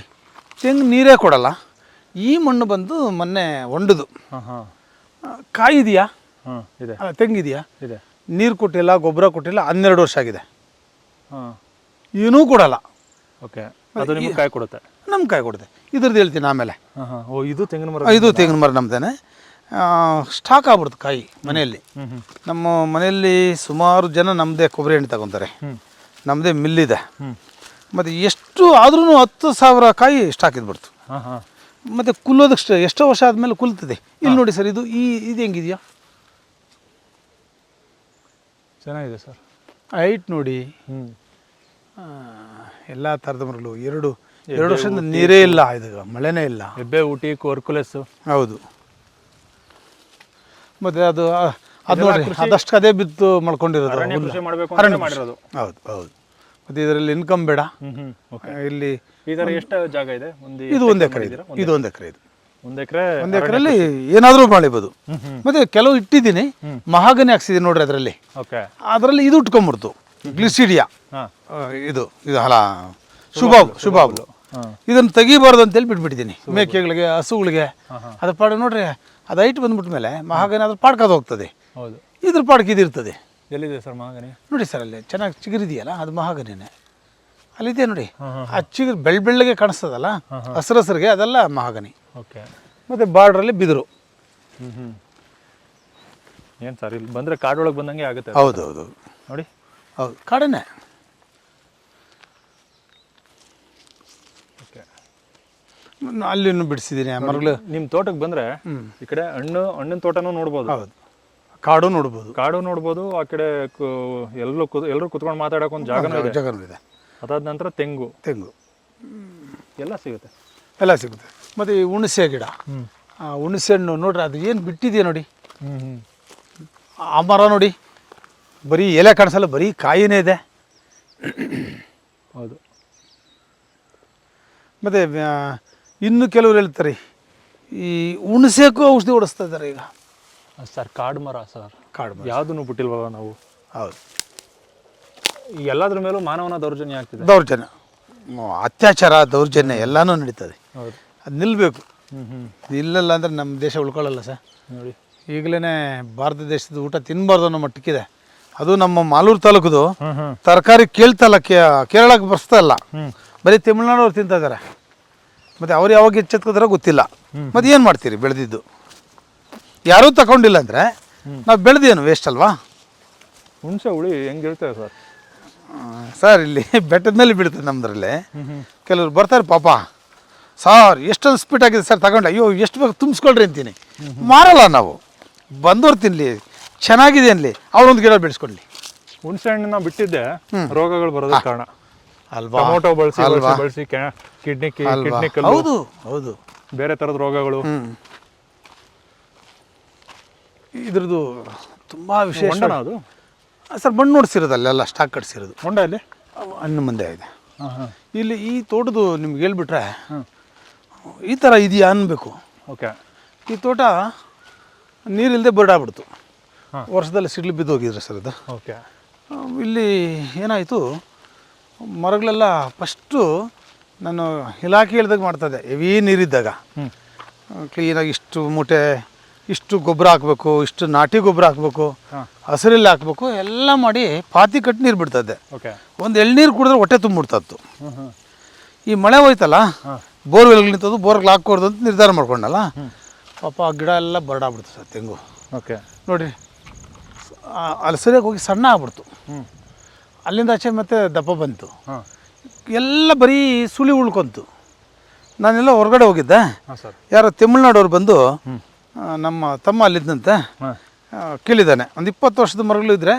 ತೆಂಗು ನೀರೇ ಕೊಡಲ್ಲ. ಈ ಮಣ್ಣು ಬಂದು ಮೊನ್ನೆ ಒಂಡದು ಕಾಯಿದೆಯಾ? ಕಾಯಿ ಇದೆಯಾ ಇದೆ ತೆಂಗಿದೆಯಾ? ಇದೆ. ನೀರು ಕೊಟ್ಟಿಲ್ಲ ಗೊಬ್ಬರ ಕೊಟ್ಟಿಲ್ಲ ಹನ್ನೆರಡು ವರ್ಷ ಆಗಿದೆ. ಏನೂ ಕೊಡಲ್ಲ. ಓಕೆ. ಅದು ನಿಮಗೆ ಕಾಯಿ ಕೊಡುತ್ತೆ. ನಮ್ಮ ಕಾಯಿ ಕೊಡುತ್ತೆ. ಇದ್ರದ್ದು ಹೇಳ್ತೀನಿ ಆಮೇಲೆ. ಹಾಂ ಓ ಇದು ತೆಂಗಿನ ಮರ ಇದು ತೆಂಗಿನ ಮರ ನಮ್ದೇನೆ. ಸ್ಟಾಕ್ ಆಗ್ಬಿಡ್ತು ಕಾಯಿ ಮನೆಯಲ್ಲಿ. ನಮ್ಮ ಮನೆಯಲ್ಲಿ ಸುಮಾರು ಜನ ನಮ್ಮದೇ ಕೊಬ್ಬರಿ ಎಣ್ಣೆ ತಗೊತಾರೆ. ನಮ್ಮದೇ ಮಿಲ್ಲಿದೆ ಇದೆ. ಮತ್ತು ಎಷ್ಟು ಆದ್ರೂ ಹತ್ತು ಸಾವಿರ ಕಾಯಿ ಸ್ಟಾಕ್ ಇದ್ಬಿಡ್ತು. ಮತ್ತು ಕುಲ್ಲೋದಕ್ಕೆ ಎಷ್ಟೋ ವರ್ಷ ಆದಮೇಲೆ ಕುಲ್ತದೆ. ಇಲ್ಲಿ ನೋಡಿ ಸರ್ ಇದು ಈ ಇದು ಹೆಂಗಿದೆಯಾ? ಚೆನ್ನಾಗಿದೆ ಸರ್. ಹೈಟ್ ನೋಡಿ. ಹ್ಞೂ ಎಲ್ಲ ಥರದ ಮರಗಳು. ಎರಡು ಎರಡು ವರ್ಷದಿಂದ ನೀರೇ ಇಲ್ಲ ಇದು ಮಳೆನೇ ಇಲ್ಲ. ಹೆಬ್ಬೆ ಊಟಿ ಕೋರ್ಕುಲೆಸ್ ಹೌದು. ಮತ್ತೆ ಅದು ಅದು ನೋಡಿ ಅದಷ್ಟು ಅದೇ ಬಿತ್ತು ಮಾಡ್ಕೊಂಡಿರೋದು ಅರಣ್ಯ ಮಾಡಿರೋದು. ಹೌದು ಹೌದು. ಮತ್ತೆ ಇದರಲ್ಲಿ ಇನ್ಕಮ್ ಬೇಡ. ಇಲ್ಲಿ ಎಷ್ಟು ಜಾಗ ಇದೆ? ಒಂದು ಇದು ಒಂದು ಎಕರೆ ಇದು ಇದು ಒಂದು ಎಕರೆ ಇದು. ಒಂದು ಎಕರೆ ಒಂದು ಎಕರೆಯಲ್ಲಿ ಏನಾದರೂ ಮಾಡಿಬೋದು. ಮತ್ತೆ ಕೆಲವು ಇಟ್ಟಿದ್ದೀನಿ ಮಹಾಗನಿ ಹಾಕ್ಸಿದ್ದೀನಿ ನೋಡ್ರಿ ಅದರಲ್ಲಿ. ಓಕೆ ಅದರಲ್ಲಿ ಇದು ಉಟ್ಕೊಂಬಿಡ್ತು ಗ್ಲಿಸಿಡಿಯಾ. ಇದು ಇದು ಅಲ್ಲ ಶುಭಾಬ್ ಶುಭಾಬ್ ಹಾಂ ಇದನ್ನು ತೆಗಿಬಾರ್ದು ಅಂತೇಳಿ ಬಿಟ್ಬಿಟ್ಟಿದ್ದೀನಿ. ಮೇಕೆಗಳಿಗೆ ಹಸುಗಳಿಗೆ. ಅದ್ರ ಪಾಡು ನೋಡ್ರಿ ಅದು ಐಟ್ ಬಂದ್ಬಿಟ್ಟ ಮೇಲೆ ಮಹಾಗನಿ ಅದ್ರ ಪಾಡ್ಕೋದು ಹೋಗ್ತದೆ ಹೌದು. ಇದ್ರ ಪಾಡ್ಕ ಇದಿರ್ತದೆ ಎಲ್ಲಿದೆ ಸರ್ ಮಹಾಗನಿ ನೋಡಿ ಸರ್ ಅಲ್ಲಿ ಚೆನ್ನಾಗಿ ಚಿಗುರಿದೆಯಲ್ಲ ಅದು ಮಹಾಗನಿನೇ ಅಲ್ಲಿದೆ ನೋಡಿ. ಆ ಚಿಗುರು ಬೆಳ್ ಬೆಳ್ಳಗೆ ಕಾಣಿಸ್ತದಲ್ಲ ಹಸಿರು ಹಸಿರಿಗೆ ಅದೆಲ್ಲ ಮಹಾಗನಿ ಓಕೆ. ಮತ್ತು ಬಾರ್ಡ್ರಲ್ಲಿ ಬಿದಿರು. ಹ್ಞೂ ಹ್ಞೂ ಏನು ಸರ್ ಇಲ್ಲಿ ಬಂದರೆ ಕಾಡೊಳಗೆ ಬಂದಂಗೆ ಆಗುತ್ತೆ. ಹೌದು ಹೌದು. ನೋಡಿ. ಹೌದು ಕಾಡನ್ನೇ. ಅಲ್ಲಿನೂ ಬಿಡಿಸಿದ್ದೀನಿ ಮರಗಳು ನಿಮ್ಮ ತೋಟಕ್ಕೆ ಬಂದರೆ ಈ ಕಡೆ ಹಣ್ಣು ಹಣ್ಣಿನ ತೋಟನೂ ನೋಡ್ಬೋದು. ಹೌದು. ಕಾಡು ನೋಡ್ಬೋದು. ಕಾಡು ನೋಡ್ಬೋದು ಆ ಕಡೆ ಎಲ್ಲರೂ ಕು- ಎಲ್ಲರೂ ಕುತ್ಕೊಂಡು ಮಾತಾಡೋಕೆ ಒಂದು ಜಾಗನೂ ಇದೆ. ಜಗನೂ ಇದೆ. ಅದಾದ ನಂತರ ತೆಂಗು. ತೆಂಗು. ಎಲ್ಲ ಸಿಗುತ್ತೆ. ಎಲ್ಲ ಸಿಗುತ್ತೆ. ಮತ್ತು ಈ ಹುಣಸೆ ಗಿಡ. ಹುಣಸೆ ಹಣ್ಣು ನೋಡ್ರಿ ಅದು ಏನು ಬಿಟ್ಟಿದೆಯಾ ನೋಡಿ? ಆ ಮರ ನೋಡಿ. ಬರೀ ಎಲೆ ಕಾಣಿಸಲ್ಲ ಬರೀ ಕಾಯಿನೇ ಇದೆ. ಹೌದು. ಮತ್ತು ಇನ್ನು ಕೆಲವರು ಹೇಳ್ತಾರೆ ಈ ಹುಣಸೆಕ್ಕೂ ಔಷಧಿ ಹೊಡಿಸ್ತಾ ಇದ್ದಾರೆ ಈಗ. ಸರ್ ಕಾಡು ಮರ ಸರ್. ಕಾಡು ಮರ. ಯಾವುದನ್ನು ಬಿಟ್ಟಿಲ್ವಲ್ಲ ನಾವು? ಹೌದು. ಎಲ್ಲದ್ರ ಮೇಲೂ ಮಾನವನ ದೌರ್ಜನ್ಯ ಆಗ್ತಿದೆ. ದೌರ್ಜನ್ಯ. ಅತ್ಯಾಚಾರ ದೌರ್ಜನ್ಯ ಎಲ್ಲನೂ ನಡೀತದೆ. ಹೌದು. ಅದು ನಿಲ್ಲಬೇಕು ಇಲ್ಲಲ್ಲ ಅಂದರೆ ನಮ್ಮ ದೇಶ ಉಳ್ಕೊಳ್ಳಲ್ಲ ಸರ್. ನೋಡಿ. ಈಗಲೇ ಭಾರತ ದೇಶದ ಊಟ ತಿನ್ನಬಾರ್ದು ಅನ್ನೋ ಮಟ್ಟಕ್ಕಿದೆ ಅದು ನಮ್ಮ ಮಾಲೂರು ತಾಲೂಕದು ತರಕಾರಿ ಕೇಳ್ತಲ್ಲ ಕೇರಳಕ್ಕೆ ಬರ್ಸ್ತಾ ಇಲ್ಲ. ಬರೀ ಬರೀ ತಮಿಳ್ನಾಡವ್ರು ತಿಂತಾ ಇದ್ದಾರೆ. ಮತ್ತು ಅವ್ರು ಯಾವಾಗ ಎಚ್ಚೆತ್ಕೋದಾರ ಗೊತ್ತಿಲ್ಲ. ಮತ್ತು ಏನು ಮಾಡ್ತೀರಿ ಬೆಳೆದಿದ್ದು? ಯಾರೂ ತಗೊಂಡಿಲ್ಲ ಅಂದರೆ ನಾವು ಬೆಳೆದೇನು ವೇಸ್ಟ್ ಅಲ್ವಾ? ಹುಣಸೆ ಹುಳಿ ಹೆಂಗಿರ್ತೇವೆ ಸರ್? ಸರ್ ಇಲ್ಲಿ ಬೆಟ್ಟದ ಮೇಲೆ ಬೀಳ್ತದೆ ನಮ್ಮದ್ರಲ್ಲಿ ಕೆಲವ್ರು ಬರ್ತಾರೆ ಪಾಪ. ಸರ್ ಎಷ್ಟೊಂದು ಸ್ಪೀಟ್ ಆಗಿದೆ ಸರ್ ತಗೊಂಡೆ. ಅಯ್ಯೋ ಎಷ್ಟು ಬೇಕು ತುಂಬಿಸ್ಕೊಳ್ರಿ ಅಂತೀನಿ. ಮಾರಲ್ಲ ನಾವು. ಬಂದವ್ರು ತಿನ್ನಲಿ ಚೆನ್ನಾಗಿದೆ ಅನ್ಲಿ. ಅವ್ರೊಂದು ಗಿಡ ಬೆಳೆಸ್ಕೊಳ್ಳಿ ಹುಣಸೆ ಹಣ್ಣು ಬಿಟ್ಟಿದ್ದೆ. ರೋಗಗಳು ಬರೋದಕ್ಕೆ ಕಾರಣ. ಅಲ್ವಾ? ಟೊಮೊಟೊ ಬಳಸಿ ಅಲ್ವಾ? ಬಳಸಿ ಕಿಡ್ನಿ ಅಲ್ವಾ? ಕಿಡ್ನಿ ಕಲ್ಲು. ಹೌದು ಹೌದು. ಬೇರೆ ತರದ ರೋಗಗಳು. ಹ್ಞೂ ಇದ್ರದ್ದು ತುಂಬಾ ವಿಶೇಷ. ಹೊಂಡನ ಅದು? ಸರ್ ಮಣ್ಣು ನೋಡ್ಸಿರೋದು ಅಲ್ಲೆಲ್ಲ ಸ್ಟಾಕ್ ಕಟ್ಸಿರೋದು. ಹೊಂಡ ಅಲ್ಲಿ? ಅನ್ನ ಮುಂದೆ ಇದೆ. ಹಾಂ ಹಾಂ. ಇಲ್ಲಿ ಈ ತೋಟದ್ದು ನಿಮ್ಗೆ ಹೇಳ್ಬಿಟ್ರೆ ಈ ಥರ ಇದೆಯಾ ಅನ್ಬೇಕು. ಓಕೆ. ಈ ತೋಟ ನೀರಿಲ್ಲದೆ ಬರ್ಡಾಗ್ಬಿಡ್ತು. ಹಾ. ವರ್ಷದಲ್ಲಿ ಸಿಡ್ಲು ಬಿದ್ದು ಹೋಗಿದ್ರೆ ಸರ್ ಅದು. ಓಕೆ. ಇಲ್ಲಿ ಏನಾಯಿತು? ಮರಗಳೆಲ್ಲ ಫಸ್ಟು ನಾನು ಇಲಾಖೆ ಹೇಳ್ದಾಗ ಮಾಡ್ತಾಯಿದ್ದೆ ಹೆವಿ ನೀರಿದ್ದಾಗ. ಕ್ಲೀನಾಗಿ ಇಷ್ಟು ಮೂಟೆ ಇಷ್ಟು ಗೊಬ್ಬರ ಹಾಕಬೇಕು ಇಷ್ಟು ನಾಟಿ ಗೊಬ್ಬರ ಹಾಕಬೇಕು ಹಸಿರಲ್ಲಿ ಹಾಕಬೇಕು ಎಲ್ಲ ಮಾಡಿ ಪಾತಿ ಕಟ್ಟಿ ನೀರು ಬಿಡ್ತದೆ. ಓಕೆ. ಒಂದು ಎಳ್ನೀರು ಕುಡಿದ್ರೆ ಹೊಟ್ಟೆ ತುಂಬಿಡ್ತತ್ತು. ಹ್ಞೂ ಹ್ಞೂ ಈ ಮಳೆ ಹೋಯ್ತಲ್ಲ ಬೋರ್ವೆಲ್ ನಿಂತದ್ದು ಬೋರ್ಗೆ ಹಾಕ್ಕೊಡ್ದು ಅಂತ ನಿರ್ಧಾರ ಮಾಡ್ಕೊಂಡಲ್ಲ ಪಾಪ ಆ ಗಿಡ ಎಲ್ಲ ಬರಡಾಗ್ಬಿಡ್ತು ಸರ್ ತೆಂಗು. ಓಕೆ. ನೋಡಿರಿ ಅಲ್ಲಿ ಸರಿಯಾಗಿ ಹೋಗಿ ಸಣ್ಣ ಆಗ್ಬಿಡ್ತು. ಅಲ್ಲಿಂದ ಆಚೆ ಮತ್ತೆ ದಪ್ಪ ಬಂತು. ಹಾಂ. ಎಲ್ಲ ಬರೀ ಸುಳಿ ಉಳ್ಕೊಂತು ನಾನೆಲ್ಲ ಹೊರಗಡೆ ಹೋಗಿದ್ದೆ. ಹಾಂ ಸರ್. ಯಾರೋ ತಮಿಳ್ನಾಡವ್ರು ಬಂದು ಆ, ನಮ್ಮ ತಮ್ಮ ಅಲ್ಲಿದ್ದಂತೆ ಆ, ಕೇಳಿದ್ದಾನೆ. ಒಂದು ಇಪ್ಪತ್ತು ವರ್ಷದ ಮರಗಳು ಇದ್ದರೆ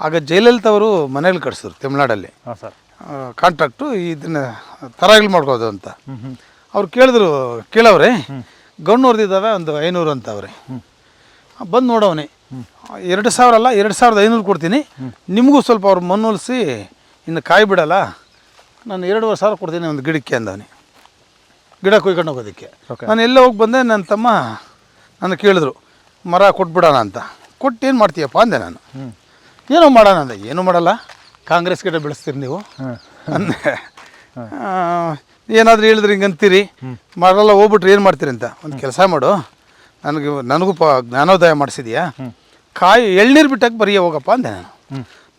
ಆಗ ಜಯಲಲಿತಾ ಅವರು ಮನೇಲಿ ಕಟ್ಸಿದ್ರು ತಮಿಳ್ನಾಡಲ್ಲಿ. ಹಾಂ ಸರ್. ಕಾಂಟ್ರಾಕ್ಟು ಇದನ್ನ ತರಾಗಿಲ್ ಮಾಡ್ಕೋದು ಅಂತ. ಅವ್ರು ಕೇಳಿದ್ರು ಕೇಳವ್ರೆ ಗಣ್ಣೂರ್ದಿದ್ದಾವೆ ಒಂದು ಐನೂರು ಅಂತ ಅವ್ರೆ. ಬಂದು ನೋಡವನೆ. ಎರಡು ಸಾವಿರ ಅಲ್ಲ ಎರಡು ಸಾವಿರದ ಐನೂರು ಕೊಡ್ತೀನಿ. ನಿಮಗೂ ಸ್ವಲ್ಪ ಅವ್ರು ಮನ್ನೊಲಿಸಿ ಇನ್ನು ಕಾಯಿ ಬಿಡಲ್ಲ. ನಾನು ಎರಡೂವರೆ ಸಾವಿರ ಕೊಡ್ತೀನಿ ಒಂದು ಗಿಡಕ್ಕೆ ಅಂದವನಿ ಗಿಡ ಕುಯ್ಕೊಂಡು ಹೋಗೋದಕ್ಕೆ. ನಾನು ಎಲ್ಲ ಹೋಗಿ ಬಂದೆ ನನ್ನ ತಮ್ಮ ನನ್ನ ಕೇಳಿದ್ರು ಮರ ಕೊಟ್ಬಿಡೋಣ ಅಂತ. ಕೊಟ್ಟು ಏನು ಮಾಡ್ತೀಯಪ್ಪ ಅಂದೆ ನಾನು. ಏನೋ ಮಾಡೋಣ ಅಂದೆ. ಏನೂ ಮಾಡಲ್ಲ. ಕಾಂಗ್ರೆಸ್ ಗಿಡ ಬೆಳೆಸ್ತೀರಿ ನೀವು. ಅಂದೆ. ಏನಾದರೂ ಹೇಳಿದ್ರೆ ಹಿಂಗೆ ಅಂತೀರಿ. ಮರಲ್ಲ ಹೋಗ್ಬಿಟ್ರೆ ಏನು ಮಾಡ್ತೀರಿ ಅಂತ. ಒಂದು ಕೆಲಸ ಮಾಡು. ನನಗೆ ನನಗೂ ಪ ಜ್ಞಾನೋದಯ ಮಾಡಿಸಿದ್ಯಾ? ಕಾಯಿ ಎಳ್ನೀರು ಬಿಟ್ಟಾಗ ಬರೀ ಹೋಗಪ್ಪ ಅಂದೆ ನಾನು.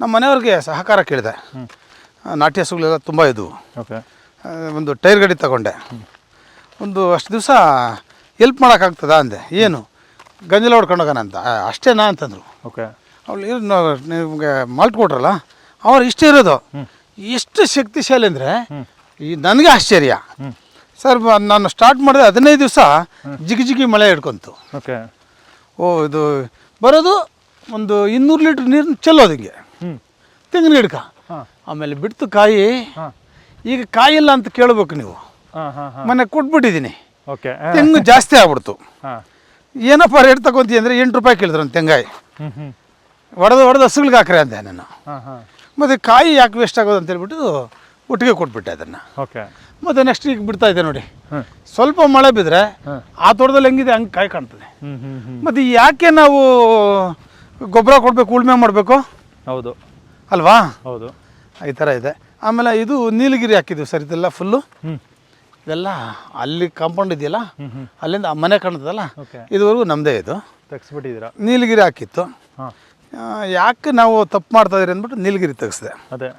ನಮ್ಮ ಮನೆಯವ್ರಿಗೆ ಸಹಕಾರ ಕೇಳಿದೆ. ನಾಟ್ಯ ನಾಟಿ ಹಸುಗಳೆಲ್ಲ ತುಂಬ ಇದ್ವು ಓಕೆ. ಒಂದು ಟೈರ್ ಗಾಡಿ ತಗೊಂಡೆ. ಒಂದು ಅಷ್ಟು ದಿವಸ ಎಲ್ಪ್ ಮಾಡೋಕ್ಕಾಗ್ತದ ಅಂದೆ. ಏನು? ಗಂಜಲ ಹೊಡ್ಕೊಂಡು ಹೋಗೋಣ ಅಂತ. "ಆ, ಅಷ್ಟೇನಾ ಅಂತಂದರು. ಓಕೆ. ಅವ್ಳು ಏನು ನಿಮಗೆ ಮಾಲ್ಟ್ ಕೊಟ್ರಲ್ಲ ಅವ್ರು ಇಷ್ಟೇ ಇರೋದು. ಎಷ್ಟು ಶಕ್ತಿಶಾಲಿ ಅಂದರೆ ಈ ನನಗೆ ಆಶ್ಚರ್ಯ. ಸರ್ ನಾನು ಸ್ಟಾರ್ಟ್ ಮಾಡಿದೆ ಹದಿನೈದು ದಿವಸ ಜಿಗಿ ಜಿಗಿ ಮಳೆ ಹಿಡ್ಕೊಂತು. ಓಕೆ. ಓ ಇದು ಬರೋದು ಒಂದು ಇನ್ನೂರು ಲೀಟ್ರ್ ನೀರು ಚೆಲ್ಲೋದು ಹಿಂಗೆ. ತೆಂಗಿನ ಗಿಡಕ ಆಮೇಲೆ ಬಿಡ್ತು ಕಾಯಿ. ಈಗ ಕಾಯಿ ಇಲ್ಲ ಅಂತ ಕೇಳಬೇಕು ನೀವು. ಮನೆ ಕೊಟ್ಬಿಟ್ಟಿದ್ದೀನಿ. ಓಕೆ. ತೆಂಗು ಜಾಸ್ತಿ ಆಗ್ಬಿಡ್ತು. ಏನಪ್ಪ ರೇಟ್ ತಗೊಂತೀವಿ ಅಂದರೆ ಎಂಟು ರೂಪಾಯಿ ಕೇಳಿದ್ರು ಒಂದು ತೆಂಗಾಯಿ. ಒಡೆದು ಹೊಡೆದು ಹೊಡೆದು ಹಸುಗಳಿಗೆ ಹಾಕ್ರೆ ಅಂದೆ ನಾನು. ಮತ್ತು ಕಾಯಿ ಯಾಕೆ ವೇಸ್ಟ್ ಆಗೋದು ಅಂತ ಹೇಳ್ಬಿಟ್ಟು ಒಟ್ಟಿಗೆ ಕೊಟ್ಬಿಟ್ಟೆ ಅದನ್ನು. ಓಕೆ. ಮತ್ತು ನೆಕ್ಸ್ಟ್ ಈಗ ಬಿಡ್ತಾ ಇದೆ ನೋಡಿ. ಸ್ವಲ್ಪ ಮಳೆ ಬಿದ್ದರೆ ಆ ತೋಟದಲ್ಲಿ ಹೆಂಗಿದೆ ಹಂಗೆ ಕಾಯಿ ಕಾಣ್ತದೆ. ಮತ್ತು ಯಾಕೆ ನಾವು ಗೊಬ್ಬರ ಕೊಡಬೇಕು ಉಳ್ಮೆ ಮಾಡಬೇಕು? ಹೌದು. ಅಲ್ವಾ? ಹೌದು. ಈ ಥರ ಇದೆ. ಆಮೇಲೆ ಇದು ನೀಲಗಿರಿ ಹಾಕಿದ್ವಿ ಸರ್ ಇದೆಲ್ಲ ಫುಲ್ಲು ಇದೆಲ್ಲ ಅಲ್ಲಿ ಕಾಂಪೌಂಡ್ ಇದೆಯಲ್ಲ ಅಲ್ಲಿಂದ ಆ ಮನೆ ಕಾಣ್ತದಲ್ಲ ಇದುವರೆಗೂ ನಮ್ಮದೇ ಇದು. ತೆಗ್ಸ್ಬಿಟ್ಟಿದ್ದೀರಾ? ನೀಲಗಿರಿ ಹಾಕಿತ್ತು. ಯಾಕೆ ನಾವು ತಪ್ಪು ಮಾಡ್ತಾ ಇದ್ರಿ ಅಂದ್ಬಿಟ್ಟು ನೀಲಗಿರಿ ತೆಗೆಸಿದೆ. ಅದೇ.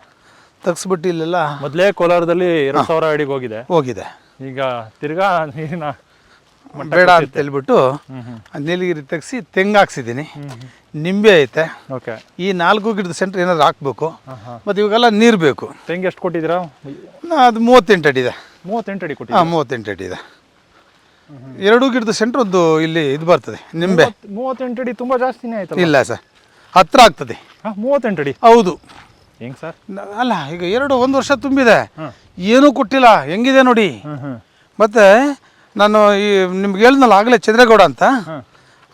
ತೆಗ್ಸ್ಬಿಟ್ಟು ಇಲ್ಲೆಲ್ಲ ಮೊದಲೇ ಕೋಲಾರದಲ್ಲಿ ಎರಡು ಸಾವಿರ ಅಡಿಗೆ ಹೋಗಿದೆ. ಹೋಗಿದೆ. ಈಗ ತಿರ್ಗಾ ನೀರಿನ ಬೇಡ ಅಂತ ಹೇಳ್ಬಿಟ್ಟು ನೀಲಗಿರಿ ತೆಗ್ಸಿ ತೆಂಗು ಹಾಕ್ಸಿದ್ದೀನಿ. ನಿಂಬೆ ಐತೆ. ಓಕೆ. ಈ ನಾಲ್ಕು ಗಿಡದ ಸೆಂಟ್ರ್ ಏನಾದ್ರು ಹಾಕ್ಬೇಕು. ಮತ್ತು ಇವಾಗೆಲ್ಲ ನೀರು ಬೇಕು. ತೆಂಗು ಎಷ್ಟು ಕೊಟ್ಟಿದ್ದೀರಾ? ಅದು ಮೂವತ್ತೆಂಟು ಅಡಿ ಇದೆ. ಮೂವತ್ತೆಂಟು ಅಡಿ ಕೊಟ್ಟಿದ್ದೀರಾ? ಹಾಂ ಮೂವತ್ತೆಂಟು ಅಡಿ ಇದೆ. ಎರಡು ಗಿಡದ ಸೆಂಟ್ರ್ ಒಂದು ಇಲ್ಲಿ ಇದು ಬರ್ತದೆ ನಿಂಬೆ. ಮೂವತ್- ಮೂವತ್ತೆಂಟು ಅಡಿ ತುಂಬಾ ಜಾಸ್ತಿನೇ ಆಯ್ತು ಇಲ್ಲ ಸರ್ ಹತ್ರ ಆಗ್ತದೆ. ಮೂವತ್ತೆಂಟು ಅಡಿ. ಹೌದು. ಹೆಂಗ್ ಸರ್? ನ- ಅಲ್ಲ ಈಗ ಎರಡು ಒಂದು ವರ್ಷ ತುಂಬಿದೆ. ಏನೂ ಕೊಟ್ಟಿಲ್ಲ. ಹೆಂಗಿದೆ ನೋಡಿ? ಹ್ಮ್ ನಾನು ಈ ನಿಮ್ಗೆ ಹೇಳಿದ್ನಲ್ಲ ಆಗಲೇ ಚಂದ್ರೇಗೌಡ ಅಂತ.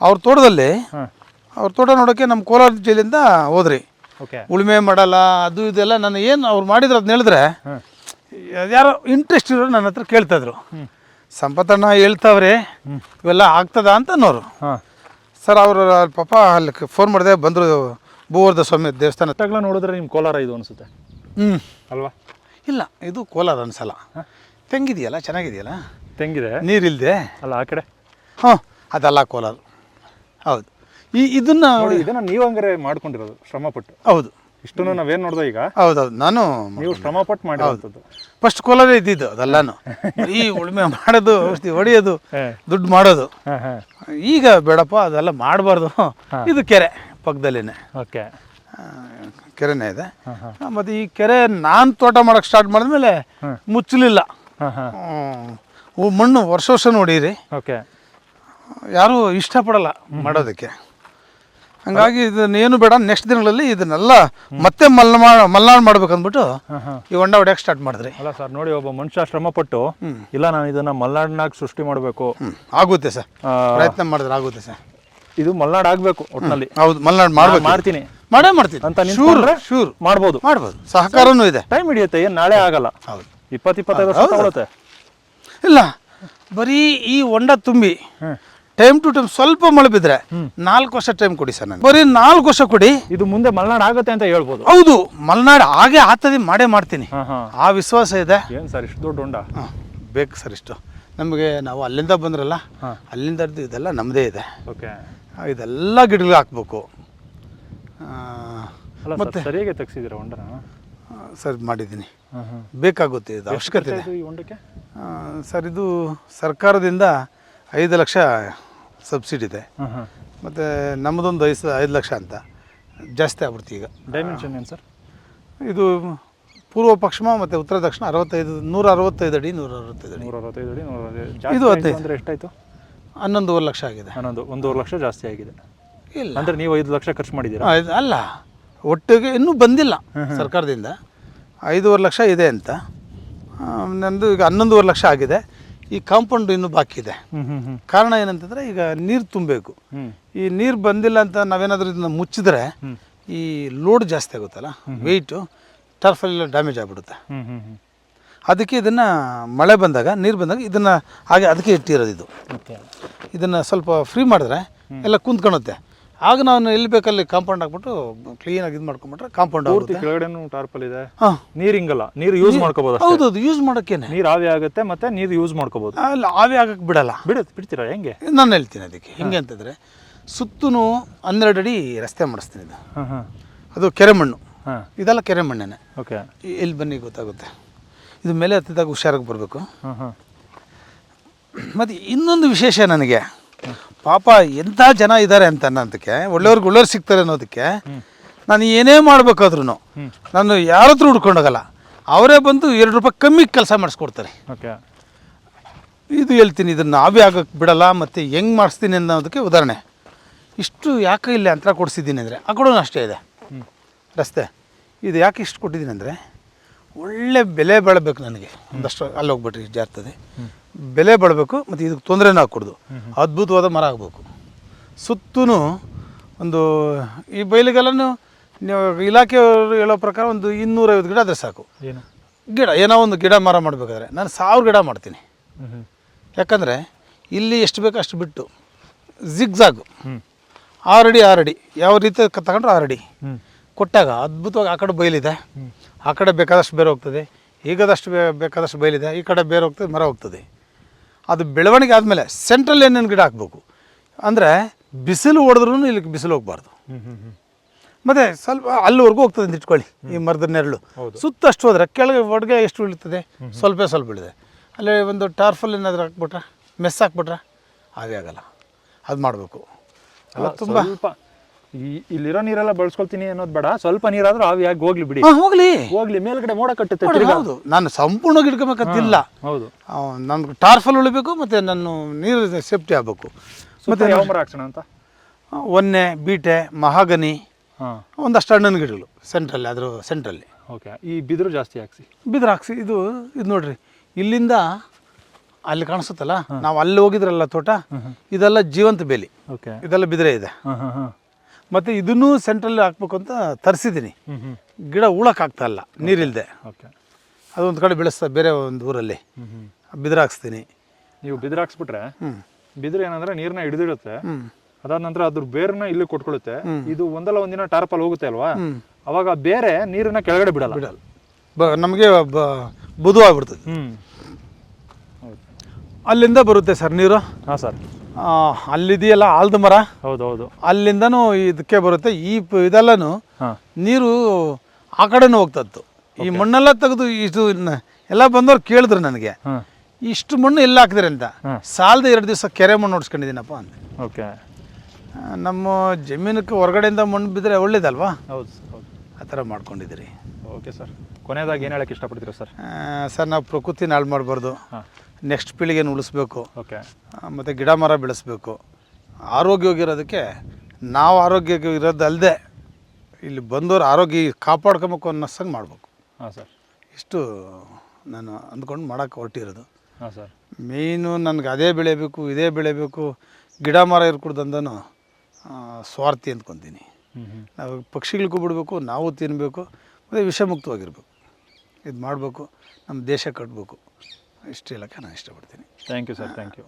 ಅವ್ರ ತೋಟದಲ್ಲಿ ಅವ್ರ ತೋಟ ನೋಡೋಕ್ಕೆ ನಮ್ಮ ಕೋಲಾರ ಜಿಲ್ಲೆಯಿಂದ ಹೋದ್ರಿ. ಓಕೆ. ಉಳುಮೆ ಮಾಡಲ್ಲ ಅದು ಇದೆಲ್ಲ ನಾನು ಏನು ಅವ್ರು ಮಾಡಿದ್ರು ಅದನ್ನ ಹೇಳಿದ್ರೆ ಯಾರೋ ಇಂಟ್ರೆಸ್ಟ್ ಇರೋರು ನನ್ನ ಹತ್ರ ಕೇಳ್ತಾಯಿದ್ರು ಸಂಪತ್ತಣ್ಣ ಹೇಳ್ತಾವ್ರೆ ಇವೆಲ್ಲ ಆಗ್ತದ ಅಂತ ಅನ್ನೋರು. ಹಾ. ಸರ್ ಅವರು ಪಾಪ ಅಲ್ಲಿ ಫೋನ್ ಮಾಡಿದೆ ಬಂದರು. ಭೂವರ್ಧ ಸ್ವಾಮಿ ದೇವಸ್ಥಾನ. ತಗ್ಲ ನೋಡಿದ್ರೆ ನಿಮ್ಮ ಕೋಲಾರ ಇದು ಅನ್ಸುತ್ತೆ. ಹ್ಞೂ ಅಲ್ವಾ? ಇಲ್ಲ ಇದು ಕೋಲಾರ ಅನ್ಸಲ್ಲ. ತೆಂಗಿದೆಯಲ್ಲ ಚೆನ್ನಾಗಿದೆಯಲ್ಲ? ತೆಂಗಿದೆ? ನೀರಿಲ್ದೆ? ಅಲ್ಲ ಆ ಕಡೆ? ಹಾಂ ಅದಲ್ಲ ಕೋಲಾರ. ಹೌದು. ಈ ಇದನ್ನ ಇದನ್ನ ನೀವು ಹಂಗಾರೆ ಮಾಡ್ಕೊಂಡಿರೋದು ಶ್ರಮಪಟ್ಟು. ಹೌದು. ಇಷ್ಟನ್ನು ನಾವೇನು ನೋಡ್ದೆ ಈಗ? ಹೌದೌದು ನಾನು ನೀವು ಶ್ರಮಪಟ್ಟು ಮಾಡಿರೋದು ಫಸ್ಟ್ ಕೋಲಾರ ಇದ್ದಿದ್ದು ಅದೆಲ್ಲಾನು. ಈ ಉಳುಮೆ ಮಾಡೋದು ಔಷಧಿ ಹೊಡೆಯೋದು ದುಡ್ಡು ಮಾಡೋದು. ಈಗ ಬೇಡಪ್ಪ ಅದೆಲ್ಲ ಮಾಡಬಾರ್ದು. ಇದು ಕೆರೆ. ಪಕ್ಕದಲ್ಲಿನೇ. ಓಕೆ. ಕೆರೆನೇ ಇದೆ. ಮತ್ತು ಈ ಕೆರೆ ನಾನು ತೋಟ ಮಾಡೋಕ್ಕೆ ಸ್ಟಾರ್ಟ್ ಮಾಡಿದ್ಮೇಲೆ ಮುಚ್ಚಲಿಲ್ಲ. ಮಣ್ಣು ವರ್ಷ ವರ್ಷ ನೋಡಿರಿ. ಓಕೆ. ಯಾರೂ ಇಷ್ಟಪಡಲ್ಲ ಮಾಡೋದಕ್ಕೆ. ಹಂಗಾಗಿ ಇದನ್ನೇನು ಬೇಡ ನೆಕ್ಸ್ಟ್ ದಿನಗಳಲ್ಲಿ ಇದನ್ನೆಲ್ಲ ಮತ್ತೆ ಮಲ್ನಾ ಮಲ್ನಾಡ್ ಮಾಡ್ಬೇಕಂದ್ಬಿಟ್ಟು ಈ ಹೊಂಡ ಹೊಡ್ಯಕ್ಕೆ ಸ್ಟಾರ್ಟ್ ಮಾಡಿದ್ರಿ. ಅಲ್ಲ ಸರ್ ನೋಡಿ ಒಬ್ಬ ಮನುಷ್ಯ ಶ್ರಮ ಪಟ್ಟು ಇಲ್ಲ ನಾನು ಇದನ್ನ ಮಲ್ನಾಡ್ನಾಗ ಸೃಷ್ಟಿ ಮಾಡಬೇಕು. ಆಗುತ್ತೆ ಸರ್. ಪ್ರಯತ್ನ ಮಾಡಿದ್ರೆ ಆಗುತ್ತೆ ಸರ್. ಇದು ಮಲ್ನಾಡ್ ಆಗ್ಬೇಕು ಒಟ್ಟಿನಲ್ಲಿ ಹೌದು ಮಲ್ನಾಡ್ ಮಾಡ್ಬೇಕು. ಮಾಡ್ತೀನಿ. ಮಾಡೇ ಮಾಡ್ತೀನಿ ಅಂತ ಶೂರ್ ಶೂರ್. ಮಾಡ್ಬೋದು. ಮಾಡ್ಬೋದು. ಸಹಕಾರನೂ ಇದೆ. ಟೈಮ್ ಹಿಡಿಯುತ್ತೆ ಏನು ನಾಳೆ ಆಗಲ್ಲ. ಹೌದು. ಇಪ್ಪತ್ತು ಇಪ್ಪತ್ತೈದು ವರ್ಷ ತಗೊಳುತ್ತೆ. ಇಲ್ಲ ಬರೀ ಈ ಹೊಂಡ ತುಂಬಿ ಟೈಮ್ ಟು ಟೈಮ್ ಸ್ವಲ್ಪ ಮಳೆ ಬಿದ್ರೆ ನಾಲ್ಕು ವರ್ಷ ಟೈಮ್ ಕೊಡಿ ಸರ್ ನನಗೆ. ಬರೀ ನಾಲ್ಕು ವರ್ಷ ಕೊಡಿ. ಇದು ಮುಂದೆ ಮಲ್ನಾಡ್ ಆಗುತ್ತೆ ಅಂತ ಹೇಳ್ಬೋದು. ಹೌದು ಮಲ್ನಾಡ್ ಹಾಗೆ ಆಗ್ತದೆ ಮಾಡೇ ಮಾಡ್ತೀನಿ. ಆ ವಿಶ್ವಾಸ ಇದೆ. ಏನು ಸರ್ ಇಷ್ಟು ದೊಡ್ಡ ಹೊಂಡ ಬೇಕು ಸರ್ ಇಷ್ಟು. ನಮಗೆ ನಾವು ಅಲ್ಲಿಂದ ಬಂದ್ರಲ್ಲ. ಅಲ್ಲಿಂದ ಇದೆಲ್ಲ ನಮ್ಮದೇ ಇದೆ. ಓಕೆ. ಇದೆಲ್ಲ ಗಿಡಗಳು ಹಾಕ್ಬೇಕು. ಮತ್ತೆ ಸರಿಯಾಗಿ ತೆಗ್ಸಿದ್ದೀರಾ ಹೊಂಡನ ಸರ್ ಮಾಡಿದ್ದೀನಿ. ಬೇಕಾಗುತ್ತೆ ಇದು ಅವಶ್ಯಕತೆ ಇದೆ. ಈ ಹೊಂಡಕ್ಕೆ ಸರ್ ಇದು ಸರ್ಕಾರದಿಂದ ಐದು ಲಕ್ಷ ಸಬ್ಸಿಡಿ ಇದೆ. ಮತ್ತು ನಮ್ಮದೊಂದು ಐದು ಐದು ಲಕ್ಷ ಅಂತ. ಜಾಸ್ತಿ ಆಗ್ಬಿಡ್ತು ಈಗ. ಡೈಮೆನ್ಷನ್ ಏನು ಸರ್? ಇದು ಪೂರ್ವ ಪಶ್ಚಿಮ ಮತ್ತು ಉತ್ತರ ದಕ್ಷಿಣ ಅರವತ್ತೈದು ನೂರ ಅರವತ್ತೈದು ಅಡಿ. ನೂರ ಅರವತ್ತೈದು ಅಡಿ ನೂರ ಅರವತ್ತೈದು ಅಡಿ. ನೂರ ಇದು ಹತ್ತೈದು. ಅಂದರೆ ಎಷ್ಟಾಯ್ತು? ಹನ್ನೊಂದುವರೆ ಲಕ್ಷ ಆಗಿದೆ. ಹನ್ನೊಂದು ಒಂದೂವರೆ ಲಕ್ಷ ಜಾಸ್ತಿ ಆಗಿದೆ. ಇಲ್ಲ. ಅಂದ್ರೆ ನೀವು ಐದು ಲಕ್ಷ ಖರ್ಚು ಮಾಡಿದ್ದೀರಾ? ಆ, ಇದು- ಅಲ್ಲ. ಒಟ್ಟಿಗೆ ಇನ್ನೂ ಬಂದಿಲ್ಲ ಸರ್ಕಾರದಿಂದ. ಐದೂವರೆ ಲಕ್ಷ ಇದೆ ಅಂತ. ಆ, ನಂದು ಈಗ ಹನ್ನೊಂದುವರೆ ಲಕ್ಷ ಆಗಿದೆ. ಈ ಕಾಂಪೌಂಡ್ ಇನ್ನೂ ಬಾಕಿ ಇದೆ. ಕಾರಣ ಏನಂತಂದರೆ ಈಗ ನೀರು ತುಂಬಬೇಕು. ಈ ನೀರು ಬಂದಿಲ್ಲ ಅಂತ ನಾವೇನಾದರೂ ಇದನ್ನ ಮುಚ್ಚಿದ್ರೆ ಈ ಲೋಡ್ ಜಾಸ್ತಿ ಆಗುತ್ತಲ್ಲ ವೆಯ್ಟು ಟರ್ಫಲ್ಲೆಲ್ಲ ಡ್ಯಾಮೇಜ್ ಆಗಿಬಿಡುತ್ತೆ. ಅದಕ್ಕೆ ಇದನ್ನು ಮಳೆ ಬಂದಾಗ ನೀರು ಬಂದಾಗ ಇದನ್ನು ಹಾಗೆ ಅದಕ್ಕೆ ಇಟ್ಟಿರೋದು ಇದು. ಇದನ್ನು ಸ್ವಲ್ಪ ಫ್ರೀ ಮಾಡಿದ್ರೆ ಎಲ್ಲ ಕುಂತ್ಕೊಳುತ್ತೆ ಆಗ ನಾನು ಎಲ್ಲಿ ಬೇಕಲ್ಲಿ ಕಾಂಪೌಂಡ್ ಹಾಕ್ಬಿಟ್ಟು ಕ್ಲೀನಾಗಿ ಇದು ಮಾಡ್ಕೊಂಡ್ಬಿಟ್ರೆ ಕಾಂಪೌಂಡ್ ಪೂರ್ತಿ ಕೆಳಗಡೆನೂ ಟಾರ್ಪಲ್ ಇದೆ. ಹಾಂ. ನೀರಿಂಗಲ್ಲ ನೀರು ಯೂಸ್ ಮಾಡ್ಕೋಬೋದು ಹೌದು ಹೌದೌದು ಯೂಸ್ ಮಾಡೋಕ್ಕೇನೆ. ನೀರು ಆವಿ ಆಗುತ್ತೆ ಮತ್ತೆ ನೀರು ಯೂಸ್ ಮಾಡ್ಕೋಬೋದು. ಅಲ್ಲಿ ಆವಿ ಆಗಕ್ಕೆ ಬಿಡಲ್ಲ. ಬಿಡುತ್ತೆ ಬಿಡ್ತೀರಾ? ಹೆಂಗೆ? ನಾನು ಹೇಳ್ತೀನಿ ಅದಕ್ಕೆ. ಹೆಂಗೆ ಅಂತಂದರೆ ಸುತ್ತೂ ಹನ್ನೆರಡು ಅಡಿ ರಸ್ತೆ ಮಾಡಿಸ್ತೀನಿ ಇದು. ಅದು ಕೆರೆ ಮಣ್ಣು ಇದೆಲ್ಲ ಕೆರೆ ಮಣ್ಣೇನೆ ಓಕೆ ಇಲ್ಲಿ ಬನ್ನಿ ಗೊತ್ತಾಗುತ್ತೆ. ಇದು ಮೇಲೆ ಹತ್ತಿದಾಗ ಹುಷಾರಾಗಿ ಬರಬೇಕು. ಮತ್ತು ಇನ್ನೊಂದು ವಿಶೇಷ ನನಗೆ ಪಾಪ ಎಂಥ ಜನ ಇದ್ದಾರೆ ಅಂತ ಅನ್ನೋದಕ್ಕೆ ಒಳ್ಳೆಯವ್ರಿಗೆ ಒಳ್ಳೆಯವ್ರು ಸಿಗ್ತಾರೆ ಅನ್ನೋದಕ್ಕೆ ನಾನು ಏನೇ ಮಾಡಬೇಕಾದ್ರೂ ನಾನು ಯಾರ ಹತ್ರ ಹುಡ್ಕೊಂಡೋಗಲ್ಲ ಅವರೇ ಬಂದು ಎರಡು ರೂಪಾಯಿ ಕಮ್ಮಿ ಕೆಲಸ ಮಾಡಿಸ್ಕೊಡ್ತಾರೆ. ಓಕೆ. ಇದು ಹೇಳ್ತೀನಿ ಇದನ್ನು ನಾವೇ ಆಗೋಕ್ಕೆ ಬಿಡಲ್ಲ ಮತ್ತು ಹೆಂಗೆ ಮಾಡಿಸ್ತೀನಿ ಅನ್ನೋದಕ್ಕೆ ಉದಾಹರಣೆ. ಇಷ್ಟು ಯಾಕೆ ಇಲ್ಲಿ ಅಂತರ ಕೊಡಿಸಿದ್ದೀನಿ ಅಂದರೆ ಆ ಕೊಡೋನು ಅಷ್ಟೇ ಇದೆ. ರಸ್ತೆ. ಇದು ಯಾಕೆ ಇಷ್ಟು ಕೊಟ್ಟಿದ್ದೀನಿ ಅಂದರೆ ಒಳ್ಳೆ ಬೆಲೆ ಬೆಳಬೇಕು ನನಗೆ. ಒಂದಷ್ಟು ಅಲ್ಲಿ ಹೋಗ್ಬಿಟ್ರಿ ಜಾರ್ತದೆ ಬೆಲೆ ಬೆಳಬೇಕು ಮತ್ತು ಇದಕ್ಕೆ ತೊಂದರೆನೂ ಹಾಕ್ಕೊಡ್ದು ಅದ್ಭುತವಾದ ಮರ ಆಗಬೇಕು. ಸುತ್ತೂ ಒಂದು ಈ ಬಯಲಿಗೆಲ್ಲೂ ನೀವು ಇಲಾಖೆಯವರು ಹೇಳೋ ಪ್ರಕಾರ ಒಂದು ಇನ್ನೂರೈವತ್ತು ಗಿಡ ಆದರೆ ಸಾಕು. ಗಿಡ ಏನೋ ಒಂದು ಗಿಡ ಮರ ಮಾಡಬೇಕಾದ್ರೆ ನಾನು ಸಾವಿರ ಗಿಡ ಮಾಡ್ತೀನಿ. ಯಾಕಂದರೆ ಇಲ್ಲಿ ಎಷ್ಟು ಬೇಕೋ ಅಷ್ಟು ಬಿಟ್ಟು ಜಿಗ್ಜಾಗು. ಆರಡಿ ಆರಡಿ. ಯಾವ ರೀತಿ ತಗೊಂಡ್ರೆ ಆರಡಿ. ಕೊಟ್ಟಾಗ ಅದ್ಭುತವಾಗಿ ಆ ಕಡೆ ಬಯಲಿದೆ. ಆ ಕಡೆ ಬೇಕಾದಷ್ಟು ಬೇರೆ ಹೋಗ್ತದೆ. ಈಗದಷ್ಟು ಬೇ ಬೇಕಾದಷ್ಟು ಬಯಲಿದೆ ಈ ಕಡೆ ಬೇರೆ ಹೋಗ್ತದೆ ಮರ ಹೋಗ್ತದೆ. ಅದು ಬೆಳವಣಿಗೆ ಆದಮೇಲೆ ಸೆಂಟ್ರಲ್ ಏನೇನು ಗಿಡ ಹಾಕ್ಬೇಕು? ಅಂದರೆ ಬಿಸಿಲು ಹೊಡೆದ್ರೂ ಇಲ್ಲಿಗೆ ಬಿಸಿಲು ಹೋಗಬಾರ್ದು. ಮತ್ತು ಸ್ವಲ್ಪ ಅಲ್ಲಿವರೆಗೂ ಹೋಗ್ತದೆ ಅಂತ ಇಟ್ಕೊಳ್ಳಿ ಈ ಮರದ ನೆರಳು. ಸುತ್ತ ಅಷ್ಟು ಹೋದರೆ ಕೆಳಗೆ ಒಡಗೆ ಎಷ್ಟು ಬೀಳ್ತದೆ? ಸ್ವಲ್ಪ ಸ್ವಲ್ಪ ಬೀಳಿದೆ ಅಲ್ಲಿ ಒಂದು ಟಾರ್ಫಲ್ ಏನಾದರೂ ಹಾಕ್ಬಿಟ್ರೆ? ಮೆಸ್ ಹಾಕ್ಬಿಟ್ರೆ? ಹಾಗೆ ಆಗಲ್ಲ. ಅದು ಮಾಡಬೇಕು. ಅಲ್ಲ ತುಂಬ ಈ ಇಲ್ಲಿರೋ ನೀರೆಲ್ಲ ಬಳಸ್ಕೊಳ್ತೀನಿ ಅನ್ನೋದು ಬೇಡ. ಸ್ವಲ್ಪ ನೀರಾದ್ರೂ ಆವಿಯಾಗಿ ಹೋಗ್ಲಿ ಬಿಡಿ. ಹಾಂ ಹೋಗ್ಲಿ. ಹೋಗ್ಲಿ ಮೇಲ್ಗಡೆ ಮೋಡ ಕಟ್ಟುತ್ತೆ ತಿರ್ಗಾ. ಹೌದು. ನಾನು ಸಂಪೂರ್ಣವಾಗಿ ಹಿಡ್ಕೊಬೇಕಂತಿಲ್ಲ ಹೌದು. ನಮ್ಗೆ ಟಾರ್ಫಲ್ ಉಳಿಬೇಕು ಮತ್ತು ನಾನು ನೀರು ಸೇಫ್ಟಿ ಆಗಬೇಕು. ಮತ್ತೆ ಯಾವ ಮರ ಹಾಕ್ಸೋಣ ಅಂತ? ಒನ್ನೆ ಬೀಟೆ ಮಹಾಗನಿ ಹಾ. ಒಂದಷ್ಟು ಹಣ್ಣಿನ ಗಿಡಗಳು ಸೆಂಟ್ರಲ್ಲಿ ಅದ್ರ ಸೆಂಟ್ರಲ್ಲಿ ಓಕೆ. ಈ ಬಿದಿರು ಜಾಸ್ತಿ ಹಾಕ್ಸಿ. ಬಿದಿರು ಹಾಕ್ಸಿ. ಇದು ಇದು ನೋಡ್ರಿ. ಇಲ್ಲಿಂದ ಅಲ್ಲಿ ಕಾಣಿಸುತ್ತಲ್ಲ ನಾವು ಅಲ್ಲಿ ಹೋಗಿದ್ರಲ್ಲ ತೋಟ ಇದೆಲ್ಲ ಜೀವಂತ ಬೆಲಿ. ಓಕೆ. ಇದೆಲ್ಲ ಬಿದಿರೆ ಇದೆ. ಹಾಂ ಹಾಂ ಹಾಂ ಮತ್ತು ಇದನ್ನೂ ಸೆಂಟ್ರಲ್ಲಿ ಹಾಕ್ಬೇಕು ಅಂತ ತರಿಸಿದ್ದೀನಿ ಗಿಡ ಉಳಕ್ಕಾಗ್ತಾ ಇಲ್ಲ ನೀರಿಲ್ಲದೆ ಓಕೆ ಅದೊಂದು ಕಡೆ ಬೆಳೆಸ್ತಾ ಬೇರೆ ಒಂದು ಊರಲ್ಲಿ. ಬಿದಿರಾಕ್ಸ್ತೀನಿ. ಹ್ಞೂ ಬಿದಿರು ಹಾಕ್ಸ್ತೀನಿ ನೀವು ಬಿದಿರಾಕ್ಸ್ಬಿಟ್ರೆ ಬಿದಿರು ಏನಂದ್ರೆ ನೀರನ್ನ ಹಿಡಿದಿಡುತ್ತೆ. ಅದಾದ ನಂತರ ಅದ್ರ ಬೇರ್ನ ಇಲ್ಲಿ ಕೊಟ್ಕೊಳ್ಳುತ್ತೆ ಇದು ಒಂದಲ್ಲ ಒಂದಿನ ಟಾರ್ಪಲ್ ಹೋಗುತ್ತೆ ಅಲ್ವಾ? ಅವಾಗ ಬೇರೆ ನೀರನ್ನ ಕೆಳಗಡೆ ಬಿಡಲ್ಲ. ಬಿಡಲ್ಲ. ನಮಗೆ ಬುದು ಆಗ್ಬಿಡ್ತದೆ ಅಲ್ಲಿಂದ ಬರುತ್ತೆ ಸರ್ ನೀರು? ಹಾಂ ಸರ್. ಅಲ್ಲಿದೆಯಲ್ಲ ಆಲ್ದ ಮರ? ಹೌದು ಹೌದು ಅಲ್ಲಿಂದನೂ ಇದಕ್ಕೆ ಬರುತ್ತೆ. ಈ ಪ- ಇದೆಲ್ಲನೂ ನೀರು ಆ ಕಡೆನೂ ಹೋಗ್ತದ್ದು ಈ ಮಣ್ಣೆಲ್ಲ ತೆಗೆದು ಇದು ನ- ಎಲ್ಲ ಬಂದವ್ರು ಕೇಳಿದ್ರು ನನಗೆ. ಹಾಂ. ಇಷ್ಟು ಮಣ್ಣು ಎಲ್ಲ ಹಾಕಿದ್ರಿ ಅಂತ. ಸಾಲದ ಎರಡು ದಿವಸ ಕೆರೆ ಮಣ್ಣು ನೋಡ್ಸ್ಕೊಂಡಿದ್ದೀನಪ್ಪ ಅಂತ. ಓಕೆ ಆ, ನಮ್ಮ ಜಮೀನಕ್ಕೆ ಹೊರಗಡೆಯಿಂದ ಮಣ್ಣು ಬಿದ್ದರೆ ಒಳ್ಳೇದಲ್ವಾ? ಹೌದು ಹೌದು. ಆ ಥರ ಮಾಡ್ಕೊಂಡಿದ್ದೀರಿ. ಓಕೆ ಸರ್ ಕೊನೆಯದಾಗಿ ಏನು ಹೇಳಕ್ಕೆ ಇಷ್ಟಪಡ್ತೀರಾ ಸರ್ ಆ, ಸರ್ ನಾವು ಪ್ರಕೃತಿನ ಹಾಳು ಮಾಡಬಾರ್ದು ಹಾಂ. ನೆಕ್ಸ್ಟ್ ಪೀಳಿಗೆನ ಉಳಿಸ್ಬೇಕು. ಓಕೆ. ಮತ್ತು ಗಿಡ ಮರ ಬೆಳೆಸ್ಬೇಕು. ಆರೋಗ್ಯವಾಗಿರೋದಕ್ಕೆ ನಾವು ಆರೋಗ್ಯ ಇರೋದಲ್ಲದೆ ಇಲ್ಲಿ ಬಂದವರು ಆರೋಗ್ಯ ಕಾಪಾಡ್ಕೊಬೇಕು ಅನ್ನೋಸಂಗೆ ಮಾಡಬೇಕು. ಹಾಂ ಸರ್. ಇಷ್ಟು ನಾನು ಅಂದ್ಕೊಂಡು ಮಾಡೋಕ್ಕೆ ಹೊರಟಿರೋದು. ಹಾಂ ಸರ್. ಮೇಯ್ನು ನನಗೆ ಅದೇ ಬೆಳೆಯಬೇಕು ಇದೇ ಬೆಳೆಯಬೇಕು ಗಿಡ ಮರ ಇರ್ಕೊಡ್ದಂದನು ಸ್ವಾರ್ಥಿ ಅಂದ್ಕೊತೀನಿ. ನಾವು ಪಕ್ಷಿಗಳಿಗೂ ಬಿಡಬೇಕು ನಾವು ತಿನ್ನಬೇಕು ಮತ್ತು ವಿಷಮುಕ್ತವಾಗಿರ್ಬೇಕು. ಇದು ಮಾಡಬೇಕು ನಮ್ಮ ದೇಶ ಕಟ್ಟಬೇಕು ಇಷ್ಟು ಹೇಳೋಕ್ಕೆ ನಾನು ಇಷ್ಟಪಡ್ತೀನಿ. Thank you sir thank you